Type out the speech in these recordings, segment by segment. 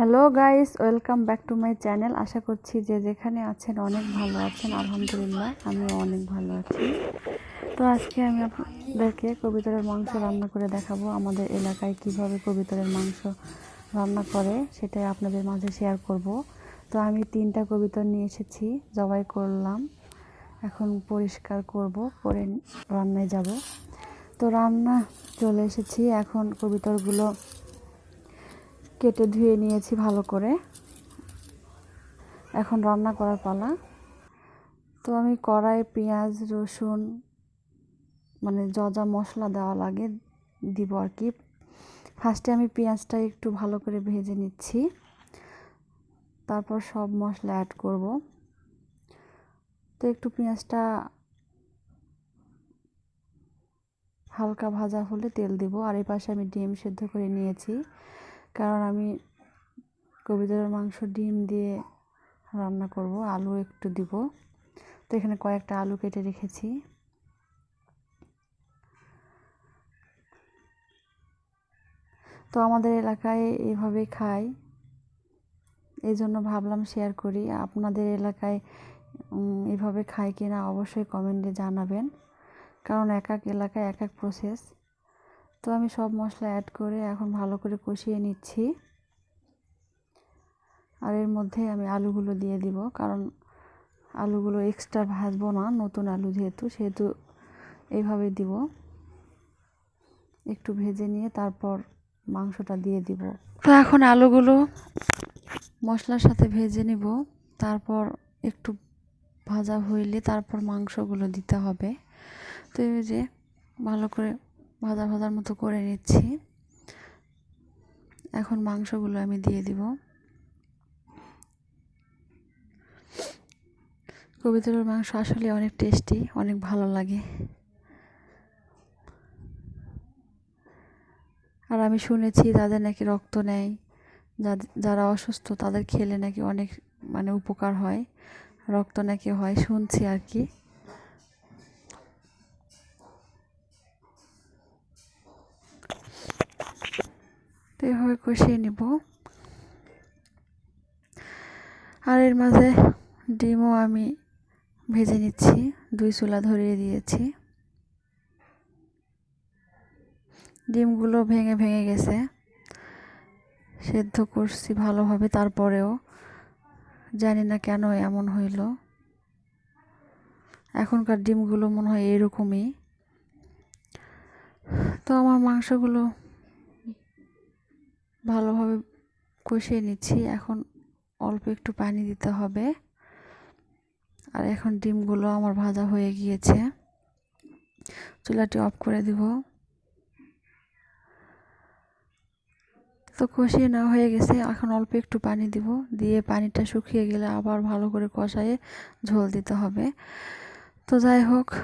Hello guys welcome back to my channel আশা করছি যে যেখানে আছেন অনেক ভালো আছেন। আলহামদুলিল্লাহ, আমিও অনেক ভালো আছি। তো আজকে আমি আপনাদেরকে কবিতরের মাংস রান্না করে দেখাবো। আমাদের এলাকায় কীভাবে কবিতরের মাংস রান্না করে, সেটাই আপনাদের মাঝে শেয়ার করব। তো আমি তিনটা কবিতর নিয়ে এসেছি, জবাই করলাম। এখন পরিষ্কার করব করে রান্নায় যাব। তো রান্না চলে এসেছি। এখন কবিতরগুলো কেটে ধুয়ে নিয়েছি ভালো করে। এখন রান্না করার পালা। তো আমি কড়াই পেঁয়াজ, রসুন মানে যা যা মশলা দেওয়া লাগে দিব আর কি। ফার্স্টে আমি পেঁয়াজটা একটু ভালো করে ভেজে নিচ্ছি। তারপর সব মশলা অ্যাড করব। তো একটু পেঁয়াজটা হালকা ভাজা হলে তেল দিব। আর এই পাশে আমি ডিম সেদ্ধ করে নিয়েছি। কারণ আমি কবিতরের মাংস, ডিম দিয়ে রান্না করব, আলু একটু দিব। তো এখানে কয়েকটা আলু কেটে রেখেছি। তো আমাদের এলাকায় এভাবে খাই এই জন্য ভাবলাম শেয়ার করি। আপনাদের এলাকায় এভাবে খায় কি না অবশ্যই কমেন্টে জানাবেন। কারণ এক এক এলাকায় এক এক প্রসেস তো আমি সব মশলা অ্যাড করে এখন ভালো করে কষিয়ে নিচ্ছি। আর এর মধ্যে আমি আলুগুলো দিয়ে দিব, কারণ আলুগুলো এক্সট্রা ভাজবো না, নতুন আলু যেহেতু, সেহেতু এইভাবে দিব। একটু ভেজে নিয়ে তারপর মাংসটা দিয়ে দিব। তো এখন আলুগুলো মশলার সাথে ভেজে নিব, তারপর একটু ভাজা হইলে তারপর মাংসগুলো দিতে হবে। তো এই যে ভালো করে ভাজা ভাজার মতো করে নিচ্ছি। এখন মাংসগুলো আমি দিয়ে দিব। কবিতরের মাংস আসলে অনেক টেস্টি, অনেক ভালো লাগে। আর আমি শুনেছি তাদের নাকি রক্ত নেয় যারা অসুস্থ তাদের খেলে নাকি অনেক মানে উপকার হয়। রক্ত নাকি হয়, শুনছি আর কি। এভাবে কষিয়ে নিব। আর এর মাঝে ডিমও আমি ভেজে নিচ্ছি, দুই চুলা ধরিয়ে দিয়েছি। ডিমগুলো ভেঙে ভেঙে গেছে। সেদ্ধ করছি ভালোভাবে, তারপরেও জানি না কেন এমন হইল। এখনকার ডিমগুলো মনে হয় এরকমই। তো আমার মাংসগুলো ভালোভাবে কষিয়ে নিচ্ছি। এখন অল্প একটু পানি দিতে হবে। আর এখন ডিমগুলো আমার ভাজা হয়ে গিয়েছে। চুলাটি অফ করে দিব। তো কষিয়ে নেওয়া হয়ে গেছে। এখন অল্প একটু পানি দিব। দিয়ে পানিটা শুকিয়ে গেলে আবার ভালো করে কষায়ে ঝোল দিতে হবে। তো যাই হোক,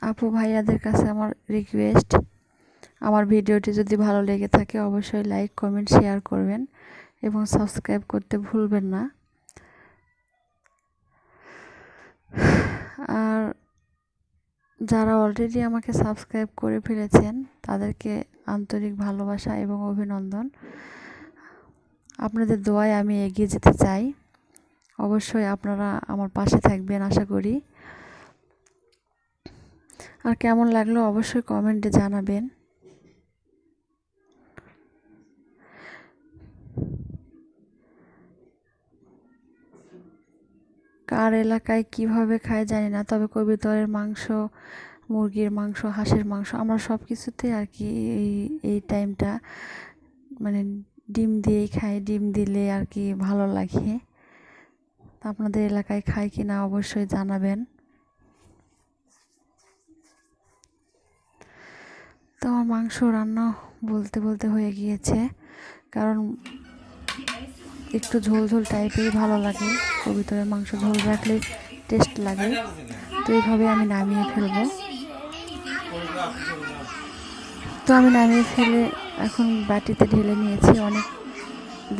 আপু ভাইয়াদের কাছে আমার রিকোয়েস্ট আমার ভিডিওটি যদি ভালো লেগে থাকে, অবশ্যই লাইক কমেন্ট শেয়ার করবেন এবং সাবস্ক্রাইব করতে ভুলবেন না। আর যারা অলরেডি আমাকে সাবস্ক্রাইব করে ফেলেছেন, তাদেরকে আন্তরিক ভালোবাসা এবং অভিনন্দন। আপনাদের দোয়ায় আমি এগিয়ে যেতে চাই। অবশ্যই আপনারা আমার পাশে থাকবেন, আশা করি। আর কেমন লাগল অবশ্যই কমেন্টে জানাবেন। কার এলাকায় কীভাবে খায় জানি না, তবে কবিতরের মাংস, মুরগির মাংস, হাঁসের মাংস, আমরা সব কিছুতে আর কি এই এই টাইমটা মানে ডিম দিয়েই খাই, ডিম দিলে আর কি ভালো লাগে। আপনাদের এলাকায় খায় কি না অবশ্যই জানাবেন। তো আমার মাংস রান্না বলতে বলতে হয়ে গিয়েছে। কারণ একটু ঝোল ঝোল টাইপের ভালো লাগে। কবিতরের মাংস ঝোল রাখলে টেস্ট লাগে। তো এইভাবে আমি নামিয়ে ফেলব। তো আমি নামিয়ে ফেলে এখন বাটিতে ঢেলে নিয়েছি অনেক।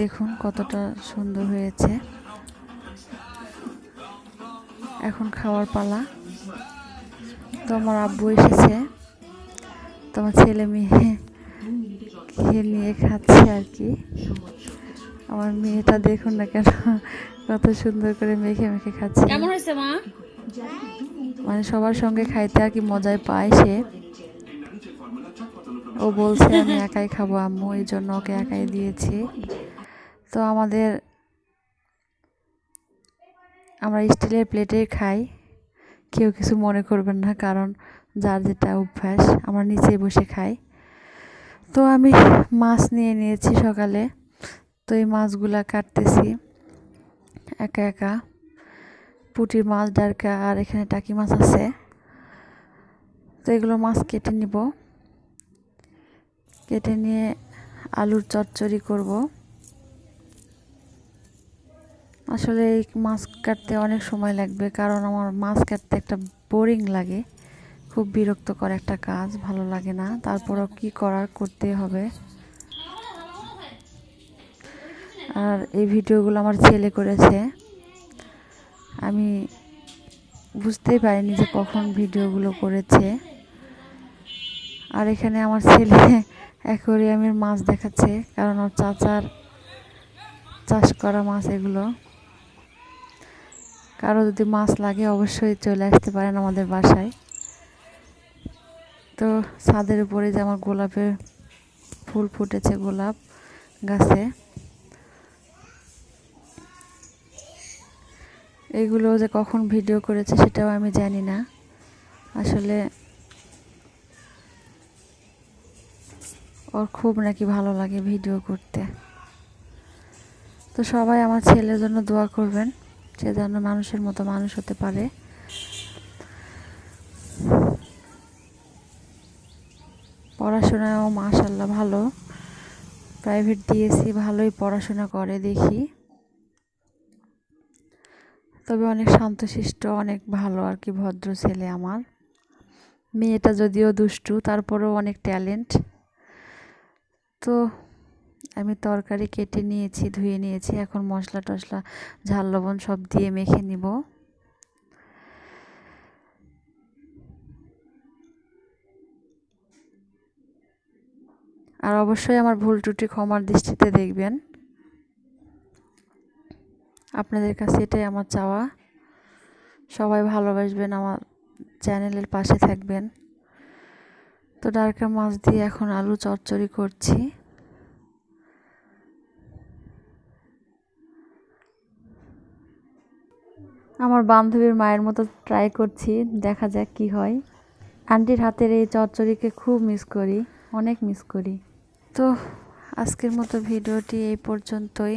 দেখুন কতটা সুন্দর হয়েছে। এখন খাওয়ার পালা। তো আমার আব্বু এসেছে। তো আমার ছেলে মেয়ে খেয়ে নিয়ে খাচ্ছে আর কি। আমার মেয়েটা দেখুন না কেন কত সুন্দর করে মেখে মেখে খাচ্ছে। কেমন হয়েছে মা? মানে সবার সঙ্গে খাইতে আর কি মজাই পায় সে। ও বলছে আমি একাই খাব আম্মু এই জন্য ওকে একাই দিয়েছি। তো আমাদের আমরা স্টিলের প্লেটে খাই। কেউ কিছু মনে করবেন না কারণ যার যেটা অভ্যাস আমরা নিচে বসে খাই। তো আমি মাছ নিয়ে নিয়েছি সকালে। এই মাছগুলা কাটতেছি। একা একা। পুঁটির মাছ, ডারকা আর এখানে টাকি মাছ আছে। তো এগুলো মাছ কেটে নিব। কেটে নিয়ে আলুর চচ্চড়ি করব। আসলে এই মাছ কাটতে অনেক সময় লাগবে, কারণ আমার মাছ কাটতে একটা বোরিং লাগে। খুব বিরক্তকর একটা কাজ, ভালো লাগে না। তারপরও কি করার করতে হবে। আর এই ভিডিওগুলো আমার ছেলে করেছে। আমি বুঝতেই পারিনি যে কখন ভিডিওগুলো করেছে। আর এখানে আমার ছেলে অ্যাকোরিয়ামের মাছ দেখাচ্ছে, কারণ ওর চাচার চাষ করা মাছ এগুলো। কারও যদি মাছ লাগে অবশ্যই চলে আসতে পারেন আমাদের বাসায়। তো ছাদের উপরে যে আমার গোলাপের ফুল ফুটেছে গোলাপ গাছে। এগুলো যে কখন ভিডিও করেছে সেটাও আমি জানি না। আসলে ওর খুব নাকি ভালো লাগে ভিডিও করতে। তো সবাই আমার ছেলের জন্য দোয়া করবেন, সে যেন মানুষের মতো মানুষ হতে পারে। পড়াশোনাও মাশাল্লাহ ভালো। প্রাইভেট দিয়েছি, ভালোই পড়াশোনা করে দেখি। তবে অনেক শান্তশিষ্ট, অনেক ভালো আর কি ভদ্র ছেলে আমার। মেয়েটা যদিও দুষ্টু, তারপরেও অনেক ট্যালেন্ট। তো আমি তরকারি কেটে নিয়েছি, ধুয়ে নিয়েছি, এখন মশলা টশলা ঝাল লবণ সব দিয়ে মেখে নিব। আর অবশ্যই আমার ভুল ত্রুটি ক্ষমার দৃষ্টিতে দেখবেন। আপনাদের কাছে এটাই আমার চাওয়া। সবাই ভালোবাসবেন, আমার চ্যানেলের পাশে থাকবেন। তো ডারকা মাছ দিয়ে এখন আলু চচ্চড়ি করছি। আমার বান্ধবীর মায়ের মতো ট্রাই করছি, দেখা যাক কি হয়। আন্টির হাতের এই চচ্চড়িকে খুব মিস করি, অনেক মিস করি। তো আজকের মতো ভিডিওটি এই পর্যন্তই।